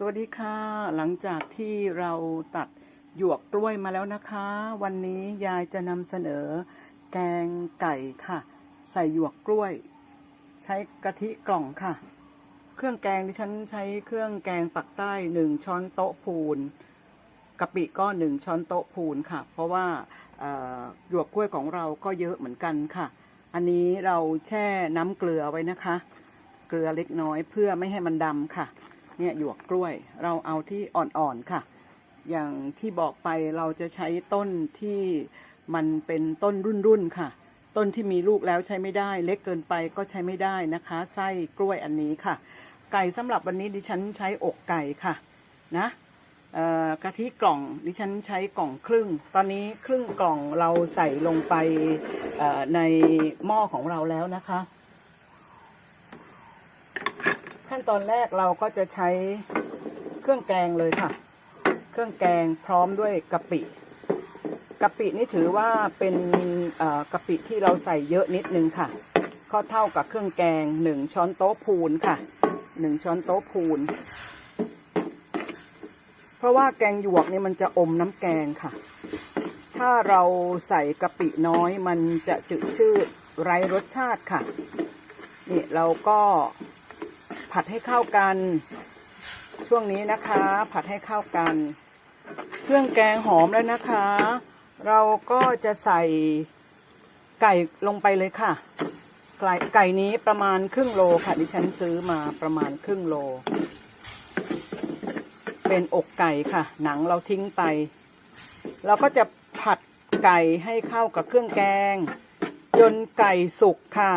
สวัสดีค่ะ หลังจากที่เราตัดหยวกกล้วยมาแล้วนะคะ วันนี้ยายจะนำเสนอ แกงไก่ค่ะ ใส่หยวกกล้วย ใช้กะทิกล่องค่ะ เครื่องแกงที่ฉันใช้เครื่องแกงปักใต้หนึ่งช้อนโต๊ะพูนกะปิก็หนึ่งช้อนโต๊ะพูนค่ะ เพราะว่าหยวกกล้วยของเราก็เยอะเหมือนกันค่ะ อันนี้เราแช่น้ำเกลือไว้นะคะ เกลือเล็กน้อยเพื่อไม่ให้มันดำค่ะ เนี่ยหยวกกล้วย เราเอาที่อ่อนๆค่ะ อย่างที่บอกไปเราจะใช้ต้นที่มันเป็นต้นรุ่นๆค่ะ ต้นที่มีลูกแล้วใช้ไม่ได้ เล็กเกินไปก็ใช้ไม่ได้นะคะ ไส้กล้วยอันนี้ค่ะ ไก่สำหรับวันนี้ดิฉันใช้อกไก่ค่ะนะกะทิกล่องดิฉันใช้กล่องครึ่ง ตอนนี้ครึ่งกล่องเราใส่ลงไปในหม้อของเราแล้วนะคะ ขั้นตอนแรกเราก็จะใช้เครื่องแกงเลยค่ะ เครื่องแกงพร้อมด้วยกะปิกะปินี่ถือว่าเป็นกะปิที่เราใส่เยอะนิดนึงค่ะก็เท่ากับเครื่องแกงหนึ่งช้อนโต๊ะพูนค่ะหนึ่งช้อนโต๊ะพูน เพราะว่าแกงหยวกนี่มันจะอมน้ำแกงค่ะ ถ้าเราใส่กะปิน้อยมันจะจืดชืดไร้รสชาติค่ะ นี่เราก็ ผัดให้เข้ากัน ช่วงนี้นะคะ ผัดให้เข้ากัน เครื่องแกงหอมแล้วนะคะ เราก็จะใส่ไก่ลงไปเลยค่ะ ไก่ไก่นี้ประมาณครึ่งโลค่ะดิฉันซื้อมาประมาณครึ่งโล เป็นอกไก่ค่ะ หนังเราทิ้งไป เราก็จะผัดไก่ให้เข้ากับเครื่องแกง จนไก่สุกค่ะ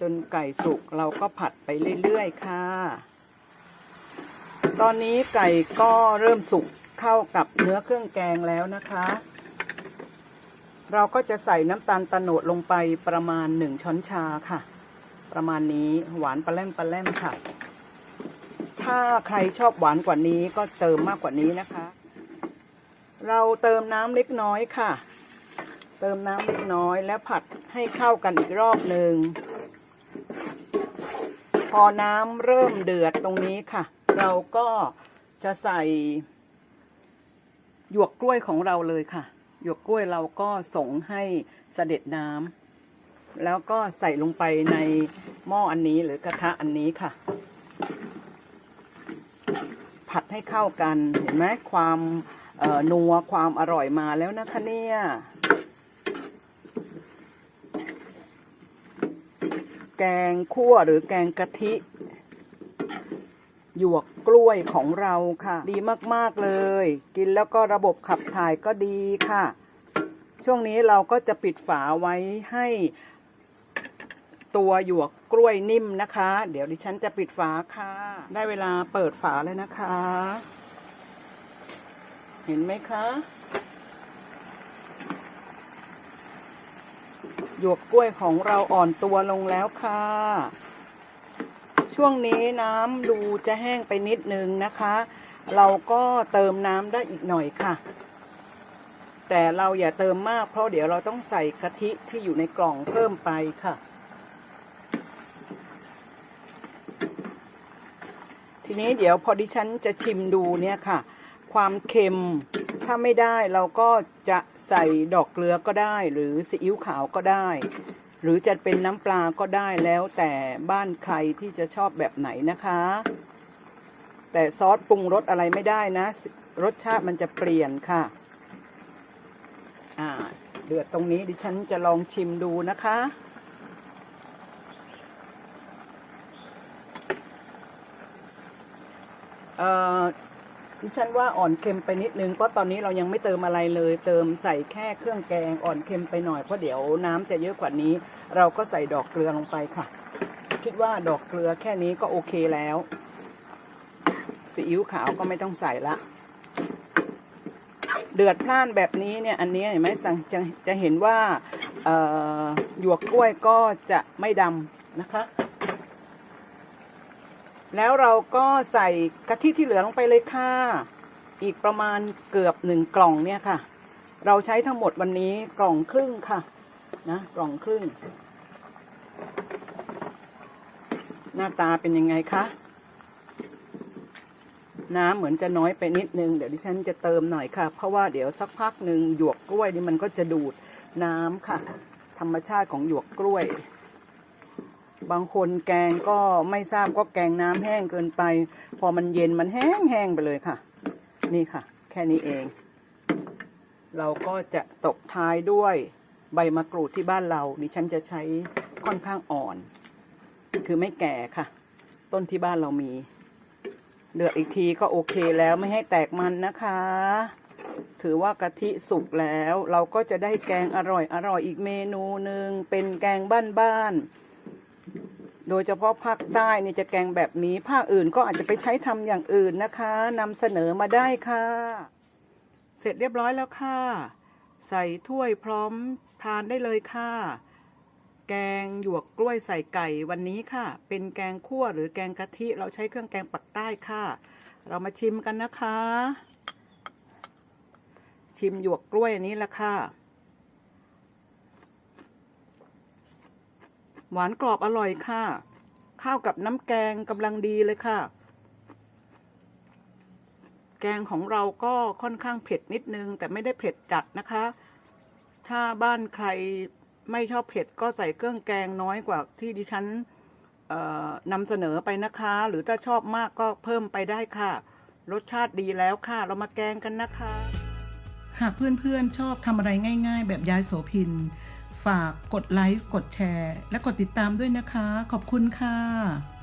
จนไก่สุกเราก็ผัดไปเรื่อยๆค่ะ ตอนนี้ไก่ก็เริ่มสุกเข้ากับเนื้อเครื่องแกงแล้วนะคะ เราก็จะใส่น้ำตาลตะโนดลงไปประมาณหนึ่งช้อนชาค่ะ ประมาณนี้หวานปลาแรมปลาแรมค่ะ ถ้าใครชอบหวานกว่านี้ก็เติมมากกว่านี้นะคะ เราเติมน้ำเล็กน้อยค่ะ เติมน้ำเล็กน้อยแล้วผัดให้เข้ากันอีกรอบหนึ่ง อน้ำเริ่มเดือดตรงนี้ค่ะ เราก็จะใส่หยวกกล้วยของเราเลยค่ะ หยวกกล้วยเราก็ส่งให้เสด็จน้ำแล้วก็ใส่ลงไปในหม้ออันนี้หรือกระทะอันนี้ค่ะ ผัดให้เข้ากันเห็นไหมความนัวความอร่อยมาแล้วนะคะเนี่ย แกงคั่วหรือแกงกะทิ หยวกกล้วยของเราค่ะ ดีมากๆเลย กินแล้วก็ระบบขับถ่ายก็ดีค่ะ ช่วงนี้เราก็จะปิดฝาไว้ให้ตัวหยวกกล้วยนิ่มนะคะ เดี๋ยวดิฉันจะปิดฝาค่ะ ได้เวลาเปิดฝาแล้วนะคะ เห็นไหมคะ หยวกกล้วยของเราอ่อนตัวลงแล้วค่ะ ช่วงนี้น้ำดูจะแห้งไปนิดนึงนะคะ เราก็เติมน้ำได้อีกหน่อยค่ะ แต่เราอย่าเติมมากเพราะเดี๋ยวเราต้องใส่กะทิที่อยู่ในกล่องเพิ่มไปค่ะ ทีนี้เดี๋ยวพอดิฉันจะชิมดูเนี่ยค่ะ ความเค็ม ถ้าไม่ได้เราก็จะใส่ดอกเกลือก็ได้ หรือซีอิ๊วขาวก็ได้ หรือจะเป็นน้ำปลาก็ได้แล้วแต่บ้านใครที่จะชอบแบบไหนนะคะ แต่ซอสปรุงรสอะไรไม่ได้นะ รสชาติมันจะเปลี่ยนค่ะ อ่าเดือดตรงนี้ดิฉันจะลองชิมดูนะคะ เอ่อ ดิฉันว่าอ่อนเค็มไปนิดนึงเพราะตอนนี้เรายังไม่เติมอะไรเลย เติมใส่แค่เครื่องแกงอ่อนเค็มไปหน่อยเพราะเดี๋ยวน้ำจะเยอะกว่านี้ เราก็ใส่ดอกเกลือลงไปค่ะ คิดว่าดอกเกลือแค่นี้ก็โอเคแล้วซีอิ๊วขาวก็ไม่ต้องใส่ละ เดือดพล่านแบบนี้เนี่ยอันนี้เห็นไหมสังจะจะเห็นว่าหยวกกล้วยก็จะไม่ดำนะคะ แล้วเราก็ใส่กะทิที่เหลือลงไปเลยค่ะ อีกประมาณเกือบหนึ่งกล่องเนี่ยค่ะ เราใช้ทั้งหมดวันนี้กล่องครึ่งค่ะ นะกล่องครึ่ง หน้าตาเป็นยังไงคะ น้ำเหมือนจะน้อยไปนิดนึง เดี๋ยวดิฉันจะเติมหน่อยค่ะ เพราะว่าเดี๋ยวสักพักหนึ่งหยวกกล้วยนี่มันก็จะดูดน้ำค่ะ ธรรมชาติของหยวกกล้วย บางคนแกงก็ไม่ทราบก็แกงน้ำแห้งเกินไป พอมันเย็นมันแห้งแห้งไปเลยค่ะ นี่ค่ะ แค่นี้เอง เราก็จะตกท้ายด้วยใบมะกรูดที่บ้านเรา ดิฉันจะใช้ค่อนข้างอ่อน คือไม่แก่ค่ะ ต้นที่บ้านเรามีเดือดอีกทีก็โอเคแล้วไม่ให้แตกมันนะคะ ถือว่ากะทิสุกแล้ว เราก็จะได้แกงอร่อยอร่อยอีกเมนูหนึ่งเป็นแกงบ้านๆ โดยเฉพาะภาคใต้นี่จะแกงแบบนี้ภาคอื่นก็อาจจะไปใช้ทำอย่างอื่นนะคะนำเสนอมาได้ค่ะ เสร็จเรียบร้อยแล้วค่ะ ใส่ถ้วยพร้อมทานได้เลยค่ะ แกงหยวกกล้วยใส่ไก่วันนี้ค่ะ เป็นแกงคั่วหรือแกงกะทิ เราใช้เครื่องแกงปักใต้ค่ะ เรามาชิมกันนะคะ ชิมหยวกกล้วยอันนี้ละค่ะ หวานกรอบอร่อยค่ะ ข้าวกับน้ำแกงกำลังดีเลยค่ะ แกงของเราก็ค่อนข้างเผ็ดนิดนึง แต่ไม่ได้เผ็ดจัดนะคะ ถ้าบ้านใครไม่ชอบเผ็ดก็ใส่เครื่องแกงน้อยกว่าที่ดิฉันนำเสนอไปนะคะ หรือถ้าชอบมากก็เพิ่มไปได้ค่ะ รสชาติดีแล้วค่ะ เรามาแกงกันนะคะ หากเพื่อนๆชอบทำอะไรง่าย ๆ แบบยายโสพิน ฝากกดไลค์กดแชร์ และกดติดตามด้วยนะคะ ขอบคุณค่ะ